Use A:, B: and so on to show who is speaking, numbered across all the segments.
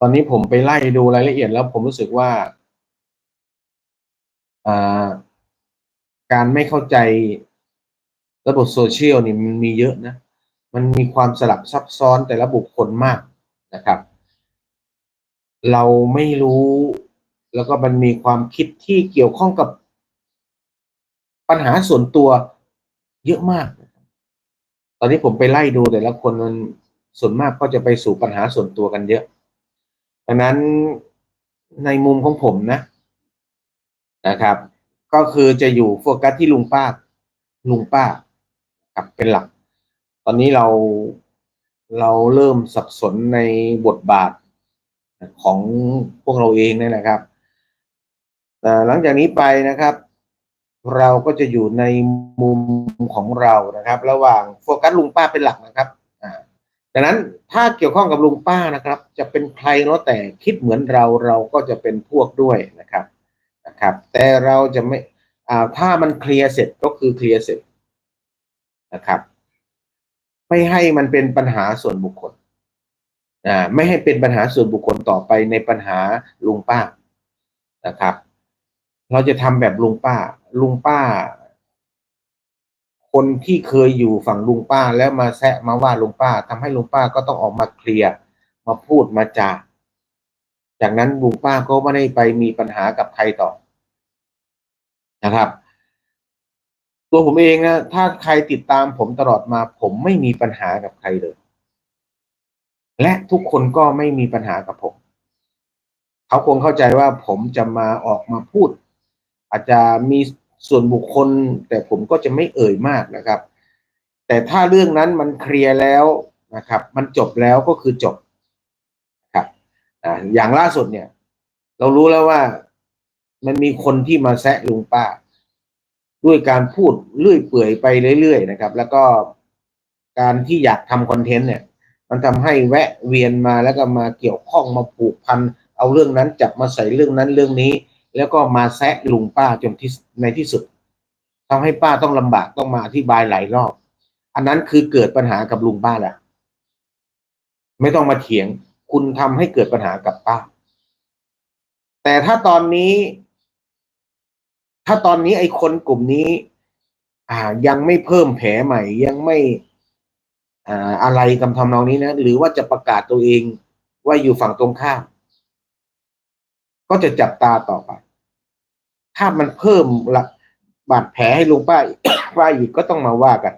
A: ตอนนี้ผมไปไล่ดูรายละเอียดแล้วผมรู้สึกว่า การไม่เข้าใจระบบโซเชียลนี่มันมีเยอะนะ มันมีความสลับซับซ้อนแต่ละบุคคลมากนะครับ เราไม่รู้แล้วก็มันมีความคิดที่เกี่ยวข้องกับปัญหาส่วนตัวเยอะมาก ตอนนี้ผมไปไล่ดูแต่ละคนมันส่วนมากก็จะไปสู่ปัญหาส่วนตัวกันเยอะ ดังนั้นในมุมของผมนะนะครับ ก็คือจะอยู่โฟกัสที่ลุงป้า ลุงป้าครับเป็นหลัก ตอนนี้เราเราเริ่มสับสนในบทบาทของพวกเราเองนี่แหละครับแต่หลังจากนี้ไปนะครับ เราก็จะอยู่ในมุมของเรานะครับ ระหว่างโฟกัสลุงป้าเป็นหลักนะครับ ดังนั้นถ้าเกี่ยวข้องกับลุงป้านะครับ จะเป็นใครก็แต่คิดเหมือนเราเราก็จะเป็นพวกด้วยนะครับนะครับ แต่เราจะไม่อ่าถ้ามันเคลียร์เสร็จก็คือเคลียร์เสร็จนะครับ ไม่ให้มันเป็นปัญหาส่วนบุคคลอ่าไม่ให้เป็นปัญหาส่วนบุคคลต่อไปในปัญหาลุงป้านะครับ เราจะทำแบบลุงป้าลุงป้า คนที่เคยอยู่ฝั่งลุงป้าแล้วมาแซะมาว่าลุงป้าทำให้ลุงป้าก็ต้องออกมาเคลียร์มาพูดมาจาจากนั้นลุงป้าก็ไม่ได้ไปมีปัญหากับใครต่อนะครับ ตัวผมเองนะถ้าใครติดตามผมตลอดมา ผมไม่มีปัญหากับใครเลย และทุกคนก็ไม่มีปัญหากับผม เขาคงเข้าใจว่าผมจะมาออกมาพูด อาจจะมี ส่วนบุคคลแต่ผมก็จะไม่เอ่ยมากนะครับ แต่ถ้าเรื่องนั้นมันเคลียร์แล้วนะครับ มันจบแล้วก็คือจบครับอ่าอย่างล่าสุดเนี่ย เรารู้แล้วว่ามันมีคนที่มาแซะลุงป้า ด้วยการพูดเลื่อยเปื่อยไปเรื่อยๆนะครับ แล้วก็การที่อยากทำคอนเทนต์เนี่ย มันทำให้แวะเวียนมาแล้วก็มาเกี่ยวข้องมาผูกพันเอาเรื่องนั้นจับมาใส่เรื่องนั้นเรื่องนี้ แล้วก็มาแซะลุงป้าจนที่ในที่สุดทำให้ป้าต้องลำบากต้องมาอธิบายหลายรอบ อันนั้นคือเกิดปัญหากับลุงป้าแหละไม่ต้องมาเถียง คุณทำให้เกิดปัญหากับป้า แต่ถ้าตอนนี้ ถ้าตอนนี้ไอ้คนกลุ่มนี้ อ่า ยังไม่เพิ่มแผลใหม่ ยังไม่ อ่า อะไรกำทำนองนี้นะ หรือว่าจะประกาศตัวเองว่าอยู่ฝั่งตรงข้ามก็จะจับตาต่อไป ถ้ามันเพิ่มหลักบาดแผลให้ลุงป้าป้าอีกก็ต้องมาว่ากัน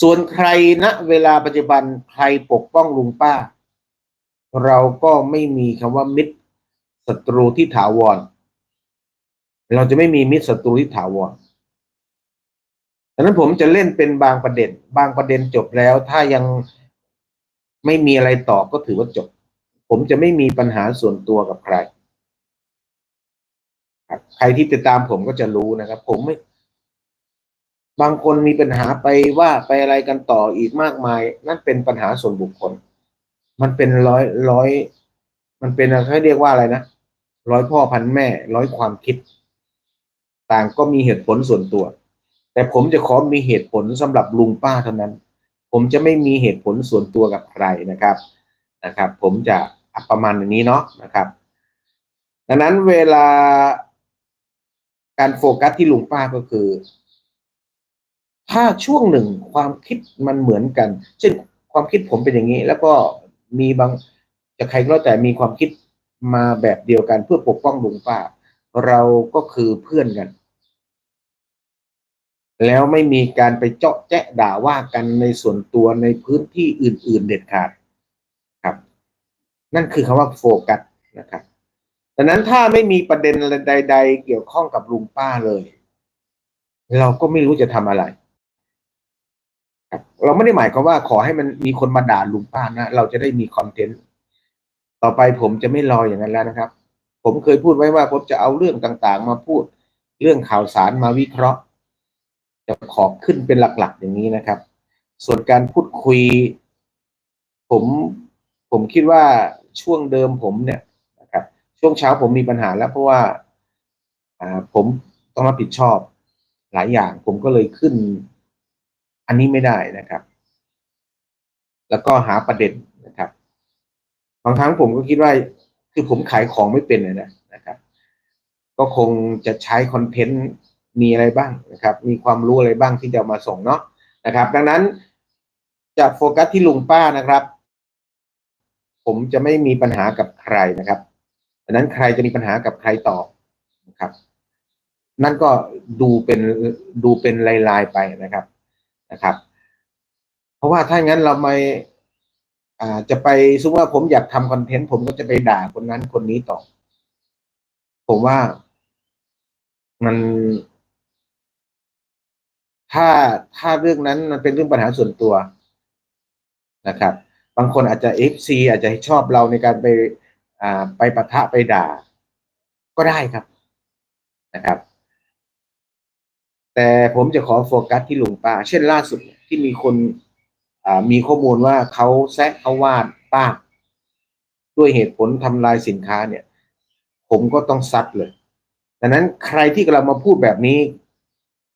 A: ส่วนใครณเวลาปัจจุบันใครปกป้องลุงป้า เราก็ไม่มีคำว่ามิตรศัตรูที่ถาวร เราจะไม่มีมิตรศัตรูที่ถาวรดังนั้นผมจะเล่นเป็นบางประเด็น บางประเด็นจบแล้ว ถ้ายังไม่มีอะไรต่อก็ถือว่าจบ ผมจะไม่มีปัญหาส่วนตัวกับใคร ใครที่ติดตามผมก็จะรู้นะครับ ผมไม่ บางคนมีปัญหาไปว่าไปอะไรกันต่ออีกมากมาย นั่นเป็นปัญหาส่วนบุคคล มันเป็นร้อยร้อย มันเป็นเขาเรียกว่าอะไรนะร้อยพ่อพันแม่ ร้อยความคิด ต่างก็มีเหตุผลส่วนตัว แต่ผมจะขอมีเหตุผลสำหรับลุงป้าเท่านั้น ผมจะไม่มีเหตุผลส่วนตัวกับใครนะครับนะครับ ผมจะประมาณนี้เนาะนะครับ ดังนั้นเวลา การโฟกัสที่ลุงป้าก็คือ ถ้าช่วงหนึ่งความคิดมันเหมือนกัน เช่นความคิดผมเป็นอย่างนี้ แล้วก็มีบางจะใครก็แล้วแต่มีความคิดมาแบบเดียวกันเพื่อปกป้องลุงป้า เราก็คือเพื่อนกัน แล้วไม่มีการไปเจาะแจ๊ะด่าว่ากันในส่วนตัวในพื้นที่อื่น ๆ เด็ดขาดครับ นั่นคือคำว่าโฟกัสนะครับ ดังนั้นถ้าไม่มีประเด็นใด ๆ เกี่ยวข้องกับลุงป้าเลย เราก็ไม่รู้จะทำอะไร เราไม่ได้หมายความว่าขอให้มันมีคนมาด่าลุงป้านะ เราจะได้มีคอนเทนต์ ต่อไปผมจะไม่รออย่างนั้นแล้วนะครับ ผมเคยพูดไว้ว่าผมจะเอาเรื่องต่างๆ มาพูดเรื่องข่าวสารมาวิเคราะห์ จะขอขึ้นเป็นหลัก ๆ อย่างนี้นะครับ ส่วนการพูดคุย ผมผมคิดว่าช่วงเดิมผมเนี่ย ช่วงเช้าผมมีปัญหาแล้วเพราะว่าผมต้องรับผิดชอบหลายอย่าง ผมก็เลยขึ้น อันนี้ไม่ได้นะครับ แล้วก็หาประเด็นนะครับ บางครั้งผมก็คิดว่าคือผมขายของไม่เป็นเลยนะนะครับ ก็คงจะใช้คอนเทนต์มีอะไรบ้างนะครับ มีความรู้อะไรบ้างที่จะมาส่งเนาะนะครับ ดังนั้นจะโฟกัสที่ลุงป้านะครับ ผมจะไม่มีปัญหากับใครนะครับ ดังนั้นใครจะมีปัญหากับใครต่อนะครับ นั่นก็ดูเป็นดูเป็นลายๆไปนะครับนะครับ เพราะว่าถ้างั้นเราไม่อาจะไปสมมติว่าผมอยากทำคอนเทนต์ผมก็จะไปด่าคนนั้นคนนี้ต่อ ผมว่ามัน ถ้าถ้าเรื่องนั้นมันเป็นเรื่องปัญหาส่วนตัวนะครับ บางคนอาจจะเอฟซีอาจจะชอบเราในการไป ไปปะทะไปด่า ก็ได้ครับนะครับ แต่ผมจะขอโฟกัสที่ลุงป้า เช่นล่าสุดที่มีคนมีข้อมูลว่าเขาแซะเขาวาดป้า ด้วยเหตุผลทำลายสินค้าเนี่ย ผมก็ต้องซัดเลยดังนั้นใครที่กำลังมาพูดแบบนี้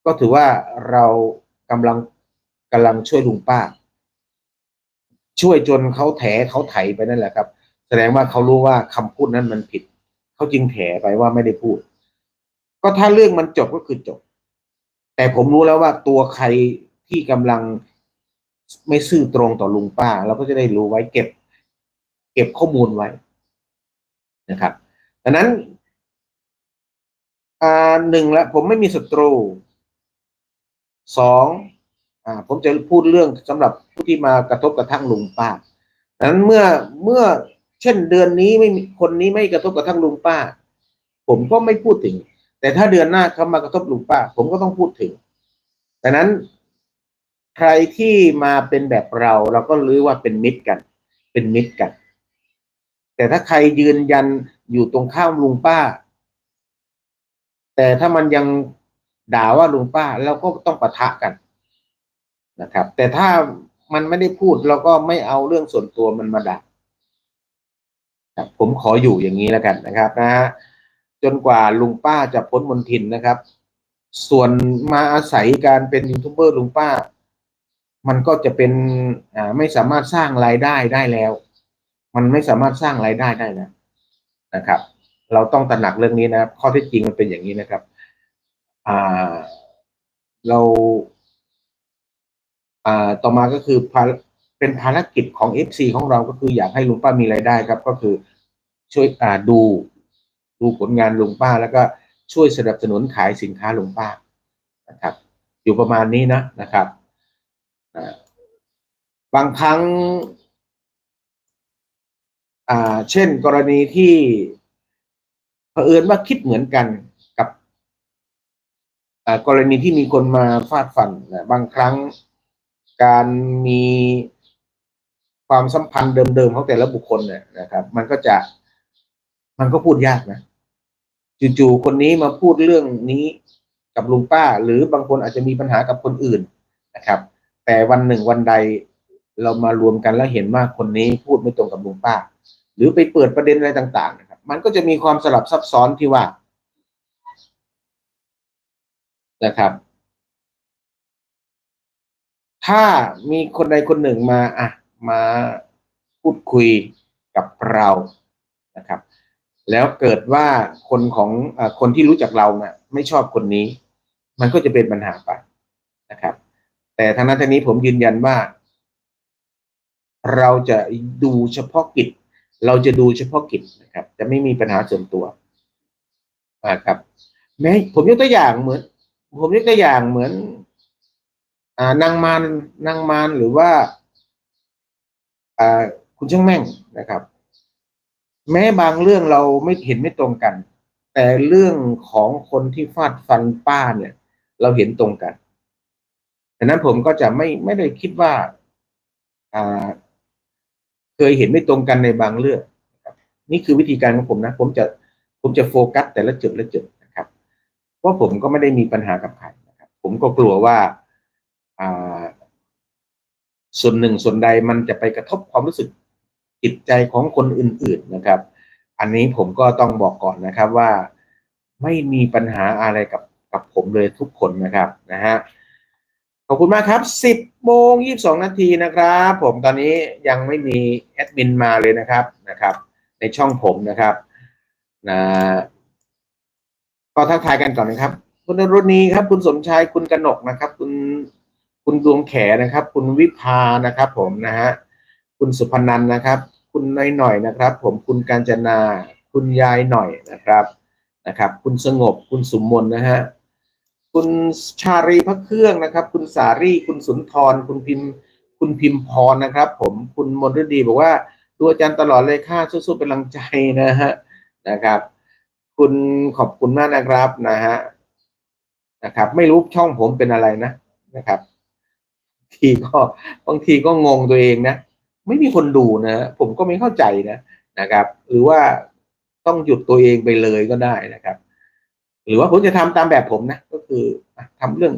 A: ก็ถือว่าเรากำลังกำลังช่วยลุงป้า ช่วยจนเขาแถเขาไถไปนั่นแหละครับ ดงว่าเขารู้ว่าคำพูดนั้นมันผิด เขาจึงแถไปว่าไม่ได้พูด ก็ถ้าเรื่องมันจบก็คือจบ แต่ผมรู้แล้วว่าตัวใครที่กำลังไม่ซื่อตรงต่อลุงป้าเราก็จะได้รู้ไว้เก็บ เก็บข้อมูลไว้นะครับดังนั้นอ่าหนึ่งละผมไม่มีศัตรูสองอ่าผมจะพูดเรื่องสำหรับผู้ที่มากระทบกระทั่งลุงป้าดังนั้นเมื่อเมื่อ เช่นเดือนนี้ไม่มีคนนี้ไม่กระทบกระทั่งลุงป้า ผมก็ไม่พูดถึง แต่ถ้าเดือนหน้าเขามากระทบลุงป้า ผมก็ต้องพูดถึงดังนั้นใครที่มาเป็นแบบเราเราก็รู้ว่าเป็นมิตรกัน เป็นมิตรกัน แต่ถ้าใครยืนยันอยู่ตรงข้ามลุงป้า แต่ถ้ามันยังด่าว่าลุงป้าเราก็ต้องปะทะกันนะครับ แต่ถ้ามันไม่ได้พูดเราก็ไม่เอาเรื่องส่วนตัวมันมาด่า ผมขออยู่อย่างนี้แล้วกันนะครับนะฮะจนกว่าลุงป้าจะพ้นมนทินนะครับ ส่วนมาอาศัยการเป็นยูทูบเบอร์ลุงป้า มันก็จะเป็นอ่าไม่สามารถสร้างรายได้ได้แล้ว มันไม่สามารถสร้างรายได้ได้นะนะครับ เราต้องตระหนักเรื่องนี้นะครับ ข้อเท็จจริงมันเป็นอย่างนี้นะครับ อ่า เรา อ่าต่อมาก็คือภา เป็นภารกิจของ FC ของเราก็คืออยากให้ลุงป้ามีรายได้ครับ ก็คือช่วยอ่าดู ดูผลงานลุงป้า แล้วก็ช่วยสนับสนุนขายสินค้าลุงป้านะครับ อยู่ประมาณนี้นะนะครับบางครั้งอ่าเช่นกรณีที่เผอิญว่าคิดเหมือนกันกับกรณีที่มีคนมาฟาดฟันนะบางครั้งการมี ความสัมพันธ์เดิมๆของแต่ละบุคคลเนี่ยนะครับ มันก็จะมันก็พูดยากนะจู่ๆคนนี้มาพูดเรื่องนี้กับลุงป้า หรือบางคนอาจจะมีปัญหากับคนอื่นนะครับ แต่วันหนึ่งวันใดเรามารวมกันแล้วเห็นว่าคนนี้พูดไม่ตรงกับลุงป้า หรือไปเปิดประเด็นอะไรต่าง ๆ นะครับ มันก็จะมีความสลับซับซ้อนที่ว่านะครับ ถ้ามีคนใดคนหนึ่งมาอะ มาพูดคุยกับเรานะครับ แล้วเกิดว่าคนของอคนที่รู้จักเราเนะ่ยไม่ชอบคนนี้ มันก็จะเป็นปัญหาไปนะครับ แต่ทางนั้นทางนี้ผมยืนยันว่า เราจะดูเฉพาะกิจ เราจะดูเฉพาะกิจนะครับ จะไม่มีปัญหาส่วนตัวนะครับแม้ผมยกตัวอย่างเหมือน ผมยกตัวอย่างเหมือน อ่านางมารนางมารหรือว่า คุณช่างแม่งนะครับ แม้บางเรื่องเราไม่เห็นไม่ตรงกัน แต่เรื่องของคนที่ฟาดฟันป้าเนี่ย เราเห็นตรงกันดังนั้นผมก็จะไม่ไม่ได้คิดว่าเคยเห็นไม่ตรงกันในบางเรื่องนี่คือวิธีการของผมนะ ผมจะผมจะโฟกัสแต่ละจุดละจุดนะครับ เพราะผมก็ไม่ได้มีปัญหากับใครนะครับ ผมก็กลัวว่าอ่า ส่วนหนึ่งส่วนใดมันจะไปกระทบความรู้สึกจิตใจของคนอื่น ๆนะครับ อันนี้ผมก็ต้องบอกก่อนนะครับว่าไม่มีปัญหาอะไรกับกับผมเลยทุกคนนะครับนะฮะเพราะอบคุณมากครับ 10โมง22 นาทีนะครับ ผมตอนนี้ยังไม่มีแอดมินมาเลยนะครับนะครับ ในช่องผมนะครับนะก็ทักทายกันก่อนนะครับ คุณรุณีครับ คุณสมชายคุณกนกนะครับ คุณ คุณดวงแขนะครับ คุณวิภานะครับ ผมนะฮะคุณสุพนันนะครับ คุณน้อยหน่อยนะครับ ผมคุณกาญจนา คุณยายหน่อยนะครับนะครับ คุณสงบคุณสุมนนะฮะคุณชารีพระเครื่องนะครับ คุณสารีคุณสุนทร คุณพิมคุณพิมพรนะครับ ผมคุณมนฤดีบอกว่าดูอาจารย์ตลอดเลยค่ะสู้ๆเป็นกำลังใจนะฮะนะครับ คุณขอบคุณมากนะครับนะฮะนะครับ ไม่รู้ช่องผมเป็นอะไรนะนะครับ ทีก็บางทีก็งงตัวเองนะ ไม่มีคนดูนะผมก็ไม่เข้าใจนะนะครับ หรือว่าต้องหยุดตัวเองไปเลยก็ได้นะครับ หรือว่าผมจะทำตามแบบผมนะ ก็คืออะทำเรื่อง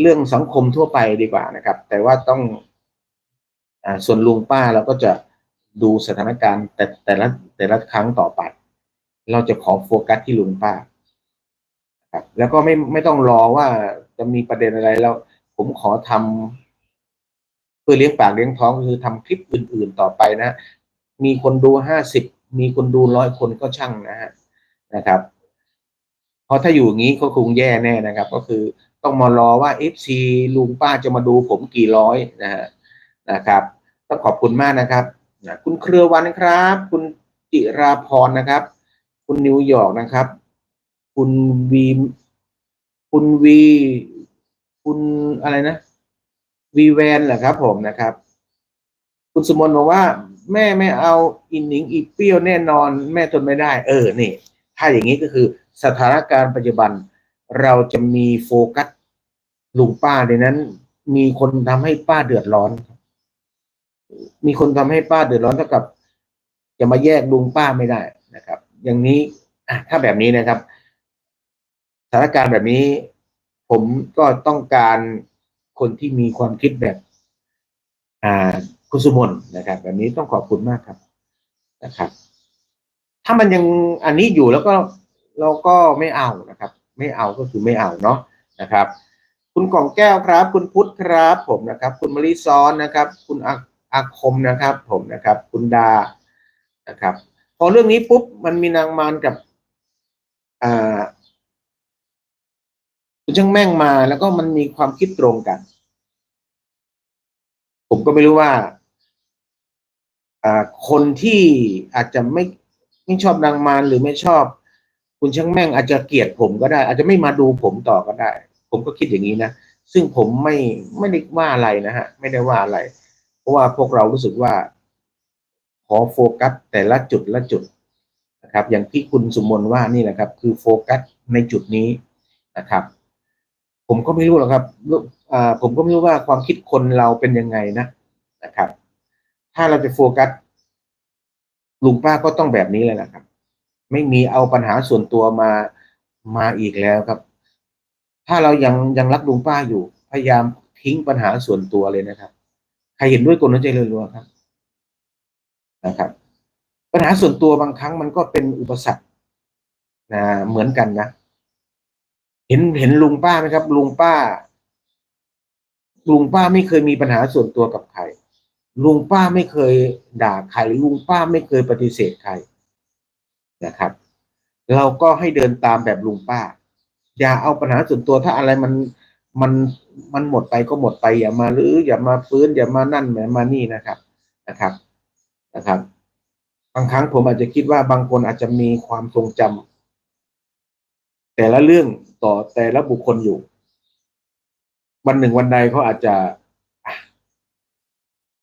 A: เรื่องสังคมทั่วไปดีกว่านะครับ แต่ว่าต้องอส่วนลุงป้าเราก็จะดูสถานการณ์แต่แต่ละแต่ละครั้งต่อไป เราจะขอโฟกัสที่ลุงป้าครับแล้วก็ไม่ไม่ต้องรอว่าจะมีประเด็นอะไรแล้ว ผมขอทำเพื่อเลี้ยงปากเลี้ยงท้องคือทำคลิปอื่น ๆต่อไปนะ มีคนดูห้าสิบมีคนดูร้อยคนก็ช่างนะฮะนะครับ เพราะถ้าอยู่อย่างนี้ก็คงแย่แน่นะครับ ก็คือต้องมารอว่า FC ลุงป้าจะมาดูผมกี่ร้อยนะฮะนะครับต้องขอบคุณมากนะครับนะคุณเครือวันครับ คุณจิราพรนะครับ คุณนิวยอร์กนะครับ คุณวีคุณวี คุณอะไรนะวีแวนเหรอครับ ผมนะครับ คุณสมนบอกว่า แม่ไม่เอาอินหนิงอีเปรี้ยวแน่นอน แม่ทนไม่ได้ เออนี่ ถ้าอย่างนี้ก็คือสถานการณ์ปัจจุบัน เราจะมีโฟกัสลุงป้าในนั้น มีคนทำให้ป้าเดือดร้อน มีคนทำให้ป้าเดือดร้อนเท่ากับ จะมาแยกลุงป้าไม่ได้นะครับ อย่างนี้ถ้าแบบนี้นะครับสถานการณ์แบบนี้ ผมก็ต้องการคนที่มีความคิดแบบ อ่าคุณสุมนนะครับ แบบนี้ต้องขอบคุณมากครับนะครับ ถ้ามันยังอันนี้อยู่แล้วก็เราก็ไม่เอานะครับ ไม่เอาก็คือไม่เอาเนาะนะครับ คุณกล่องแก้วครับ คุณพุทธครับ ผมนะครับ คุณมริซ้อนนะครับ คุณอาคมนะครับ ผมนะครับ คุณดานะครับ พอเรื่องนี้ปุ๊บมันมีนางมารกับอ่า คุณช่างแม่งมาแล้วก็มันมีความคิดตรงกัน ผมก็ไม่รู้ว่าอ่าคนที่อาจจะไม่ไม่ชอบนางมารหรือไม่ชอบ คุณช่างแม่งอาจจะเกลียดผมก็ได้ อาจจะไม่มาดูผมต่อก็ได้ ผมก็คิดอย่างนี้นะซึ่งผมไม่ไม่ได้ว่าอะไรนะฮะ ไม่ได้ว่าอะไร เพราะว่าพวกเรารู้สึกว่า ขอโฟกัสแต่ละจุดละจุดนะครับ อย่างที่คุณสุมนว่านี่แหละครับ คือโฟกัสในจุดนี้นะครับ ผมก็ไม่รู้หรอกครับอาผมก็ไม่รู้ว่าความคิดคนเราเป็นยังไงนะนะครับ ถ้าเราจะโฟกัสลุงป้าก็ต้องแบบนี้เลยนะครับ ไม่มีเอาปัญหาส่วนตัวมามาอีกแล้วครับ ถ้าเรายังยังรักลุงป้าอยู่ พยายามทิ้งปัญหาส่วนตัวเลยนะครับ ใครเห็นด้วยกดหัวใจรัวครับนะครับ ปัญหาส่วนตัวบางครั้งมันก็เป็นอุปสรรคนะเหมือนกันนะ เห็นเห็นลุงป้าไหมครับ ลุงป้า ลุงป้าไม่เคยมีปัญหาส่วนตัวกับใคร ลุงป้าไม่เคยด่าใคร ลุงป้าไม่เคยปฏิเสธใครนะครับ เราก็ให้เดินตามแบบลุงป้า อย่าเอาปัญหาส่วนตัวถ้าอะไรมันมันมันหมดไปก็หมดไป อย่ามาหรืออย่ามาฟื้นอย่ามานั่นอย่ามานี่นะครับนะครับนะครับ บางครั้งผมอาจจะคิดว่าบางคนอาจจะมีความทรงจำ แต่ละเรื่องต่อแต่ละบุคคลอยู่ วันหนึ่งวันใดเขาอาจจะ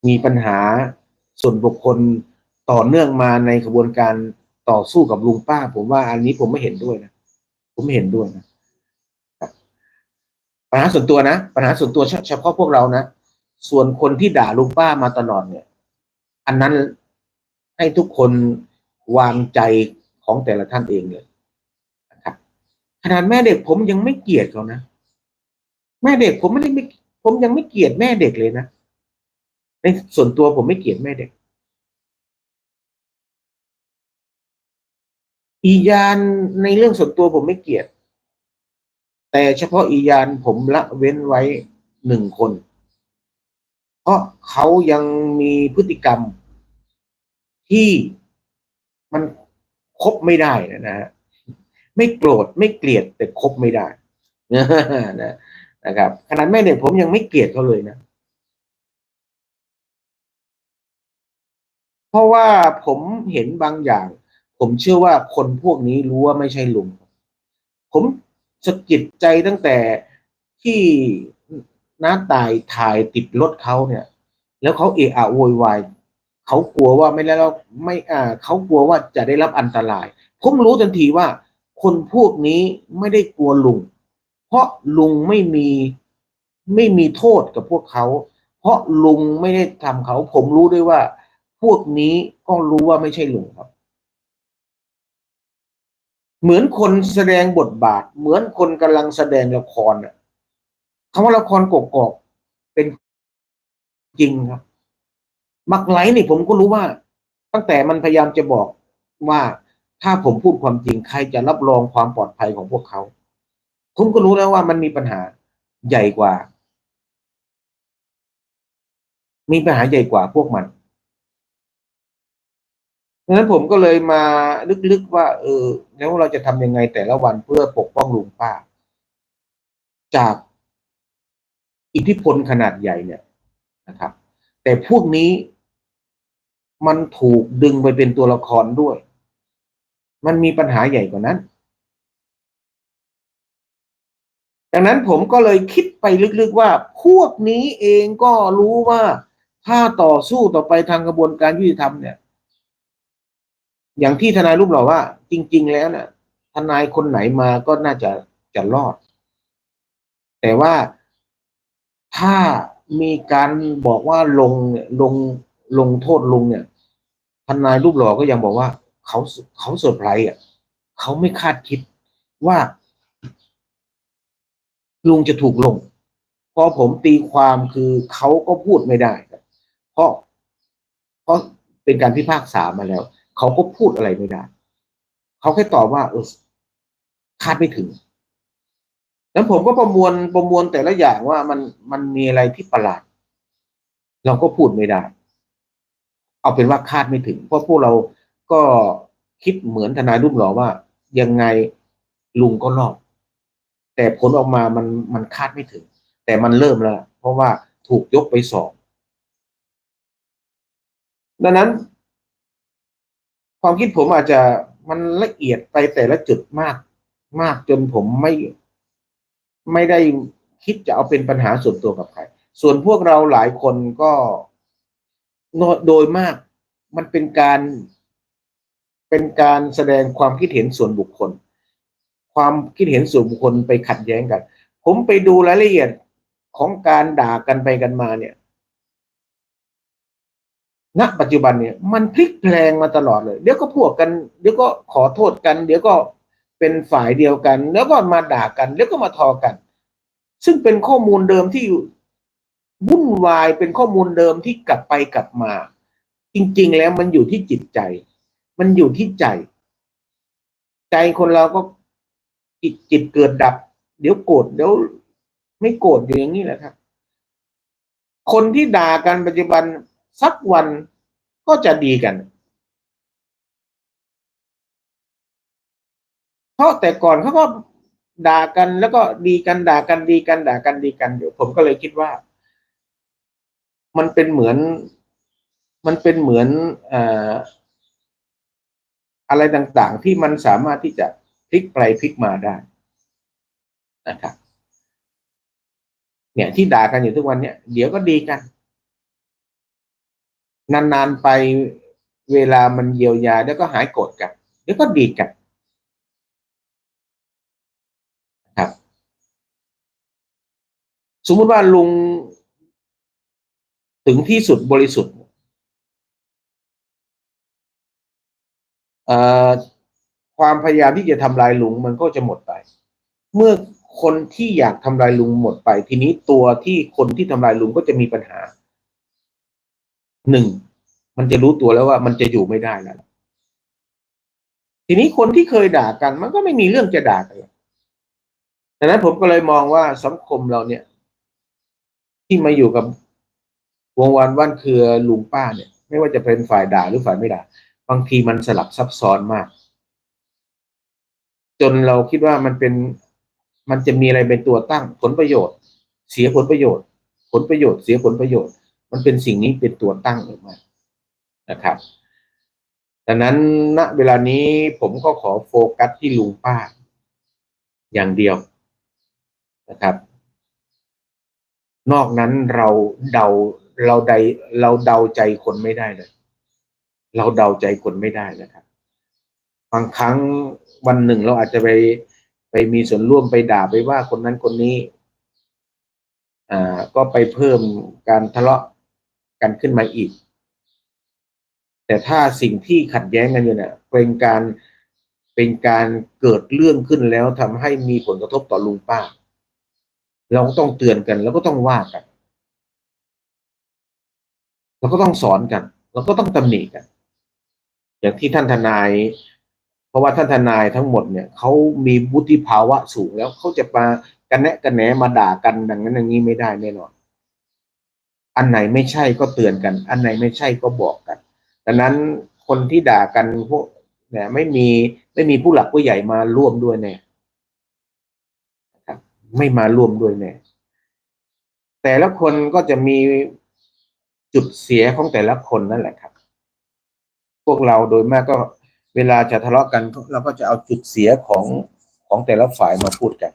A: มีปัญหาส่วนบุคคลต่อเนื่องมาในกระบวนการต่อสู้กับลุงป้า ผมว่าอันนี้ผมไม่เห็นด้วยนะผมไม่เห็นด้วยนะปัญหาส่วนตัวนะปัญหาส่วนตัวเฉพาะพวกเรานะส่วนคนที่ด่าลุงป้ามาตลอดเนี่ย อันนั้นให้ทุกคนวางใจของแต่ละท่านเองเลย ขนาดแม่เด็กผมยังไม่เกลียดเขานะแม่เด็กผมไม่ได้ไม่ผมยังไม่เกลียดแม่เด็กเลยนะในส่วนตัวผมไม่เกลียดแม่เด็ก อียานในเรื่องส่วนตัวผมไม่เกลียด แต่เฉพาะอียานผมละเว้นไว้หนึ่งคน เพราะเขายังมีพฤติกรรมที่มันคบไม่ได้นะฮะ ไม่โกรธไม่เกลียดแต่คบไม่ได้นะนะครับขนาดแม่เด็กผมยังไม่เกลียดเขาเลยนะ เพราะว่าผมเห็นบางอย่าง ผมเชื่อว่าคนพวกนี้รู้ว่าไม่ใช่ลุง ผมสะกิดใจตั้งแต่ที่น้าตายถ่ายติดรถเขาเนี่ย แล้วเขาเอะอะโวยวายเขากลัวว่าไม่แล้วไม่อ่าเขากลัวว่าจะได้รับอันตราย ผมรู้ทันทีว่า คนพวกนี้ไม่ได้กลัวลุง เพราะลุงไม่มีไม่มีโทษกับพวกเขา เพราะลุงไม่ได้ทำเขา ผมรู้ด้วยว่า พวกนี้ก็รู้ว่าไม่ใช่ลุงครับ เหมือนคนแสดงบทบาท เหมือนคนกำลังแสดงละครน่ะคำว่าละครกกอกเป็นจริงครับ มักไหลนี่ผมก็รู้ว่า ตั้งแต่มันพยายามจะบอกว่า ถ้าผมพูดความจริงใครจะรับรองความปลอดภัยของพวกเขาผมก็รู้แล้วว่ามันมีปัญหาใหญ่กว่า มีปัญหาใหญ่กว่าพวกมันดังนั้นผมก็เลยมาลึกๆว่า เออ แล้วเราจะทำยังไงแต่ละวันเพื่อปกป้องลุงป้า จากอิทธิพลขนาดใหญ่เนี่ยนะครับ แต่พวกนี้มันถูกดึงไปเป็นตัวละครด้วย มันมีปัญหาใหญ่กว่านั้น ดังนั้นผมก็เลยคิดไปลึกๆว่า พวกนี้เองก็รู้ว่าถ้าต่อสู้ต่อไปทางกระบวนการยุติธรรมเนี่ย อย่างที่ทนายรูปหล่อว่า จริง ๆ แล้วเนี่ยทนายคนไหนมาก็น่าจะจะรอด แต่ว่าถ้ามีการบอกว่าลงลงลงโทษลุงเนี่ยทนายรูปหล่อก็ยังบอกว่า เขาเขาเซอร์ไพรส์อะเขาไม่คาดคิดว่า ลุงจะถูกลง พอผมตีความคือเขาก็พูดไม่ได้ครับเพราะเพราะเป็นการพิพากษามาแล้ว เขาก็พูดอะไรไม่ได้ เขาแค่ตอบว่า เออคาดไม่ถึงแล้วผมก็ประมวลประมวลแต่ละอย่างว่ามันมันมีอะไรที่ประหลาด เราก็พูดไม่ได้ เอาเป็นว่าคาดไม่ถึง เพราะพวกเรา ก็คิดเหมือนทนายรูปหล่อว่า ยังไงลุงก็รอด แต่ผลออกมามันมันคาดไม่ถึง แต่มันเริ่มแล้ว เพราะว่าถูกยกไปสอบดังนั้น ความคิดผมอาจจะมันละเอียดไปแต่ละจุดมาก มากจนผมไม่ไม่ได้คิดจะเอาเป็นปัญหาส่วนตัวกับใคร ส่วนพวกเราหลายคนก็โดยมากมันเป็นการ เป็นการแสดงความคิดเห็นส่วนบุคคล ความคิดเห็นส่วนบุคคลไปขัดแย้งกัน ผมไปดูรายละเอียดของการด่ากันไปกันมาเนี่ยณปัจจุบันเนี่ยมันพลิกแปลงมาตลอดเลย เดี๋ยวก็พวกกัน เดี๋ยวก็ขอโทษกัน เดี๋ยวก็เป็นฝ่ายเดียวกัน แล้วก็มาด่ากัน แล้วก็มาทอกัน ซึ่งเป็นข้อมูลเดิมที่วุ่นวายเป็นข้อมูลเดิมที่กลับไปกลับมา จริง ๆ แล้วมันอยู่ที่จิตใจ มันอยู่ที่ใจ ใจคนเราก็จิตจิตเกิดดับ เดี๋ยวโกรธเดี๋ยวไม่โกรธอย่างนี้แหละครับ คนที่ด่ากันปัจจุบันสักวันก็จะดีกัน เพราะแต่ก่อนเขาก็ด่ากันแล้วก็ดีกันด่ากันดีกันด่ากันดีกันเดี๋ยวผมก็เลยคิดว่า มันเป็นเหมือน มันเป็นเหมือนอ อะไรต่างๆ ที่มันสามารถที่จะพลิกไปพลิกมาได้นะครับเนี่ยที่ด่ากันอยู่ทุกวันเนี่ยเดี๋ยวก็ดีกัน นานๆไปเวลามันเยียวยาแล้วก็หายโกรธกันเดี๋ยวก็ดีกันครับ สมมุติว่าลุงถึงที่สุดบริสุทธิ์ ความพยายามที่จะทำลายลุงมันก็จะหมดไป เมื่อคนที่อยากทำลายลุงหมดไป ทีนี้ตัวที่คนที่ทำลายลุงก็จะมีปัญหาหนึ่งมันจะรู้ตัวแล้วว่ามันจะอยู่ไม่ได้แล้วทีนี้คนที่เคยด่ากัน มันก็ไม่มีเรื่องจะด่ากันดังนั้นผมก็เลยมองว่าสังคมเราเนี่ย ที่มาอยู่กับวงวันว่านเครือลุงป้าเนี่ย ไม่ว่าจะเป็นฝ่ายด่าหรือฝ่ายไม่ด่า บางทีมันสลับซับซ้อนมาก จนเราคิดว่ามันเป็นมันจะมีอะไรเป็นตัวตั้งผลประโยชน์ เสียผลประโยชน์ ผลประโยชน์เสียผลประโยชน์ มันเป็นสิ่งนี้เป็นตัวตั้งหรือไม่นะครับดังนั้นณเวลานี้ผมก็ขอโฟกัสที่ลุงป้า อย่างเดียวนะครับ นอกนั้นเราเดาเราใดเราเดาใจคนไม่ได้เลย เราเดาใจคนไม่ได้นะครับ บางครั้งวันหนึ่งเราอาจจะไปไปมีส่วนร่วมไปด่าไปว่าคนนั้นคนนี้ อ่า ก็ไปเพิ่มการทะเลาะกันขึ้นมาอีก แต่ถ้าสิ่งที่ขัดแย้งกันอยู่เนี่ยเป็นการเป็นการเกิดเรื่องขึ้นแล้วทำให้มีผลกระทบต่อลุงป้า เราก็ต้องเตือนกัน แล้วก็ต้องว่ากัน เราก็ต้องสอนกัน เราก็ต้องตำหนิกัน อย่างที่ท่านทนาย เพราะว่าท่านทนายทั้งหมดเนี่ยเขามีวุฒิภาวะสูงแล้วเขาจะมากันแนะกันแหนมาด่ากันดังนั้นอย่างนี้ไม่ได้แน่นอน อันไหนไม่ใช่ก็เตือนกัน อันไหนไม่ใช่ก็บอกกันดังนั้นคนที่ด่ากันพวกเนี่ยไม่มีไม่มีผู้หลักผู้ใหญ่มาร่วมด้วยแน่ครับ ไม่มาร่วมด้วยแน่แต่ละคนก็จะมีจุดเสียของแต่ละคนนั่นแหละครับ วกเราโดยมากก็เวลาจะทะเลาะกันเราก็จะเอาจุดเสียของของแต่ละฝ่ายมาพูดกัน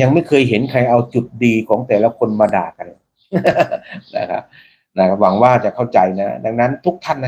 A: ยังไม่เคยเห็นใครเอาจุดดีของแต่ละคนมาด่ากันนะครับนะครับหวังว่าจะเข้าใจนะ ดังนั้นทุกท่านนะ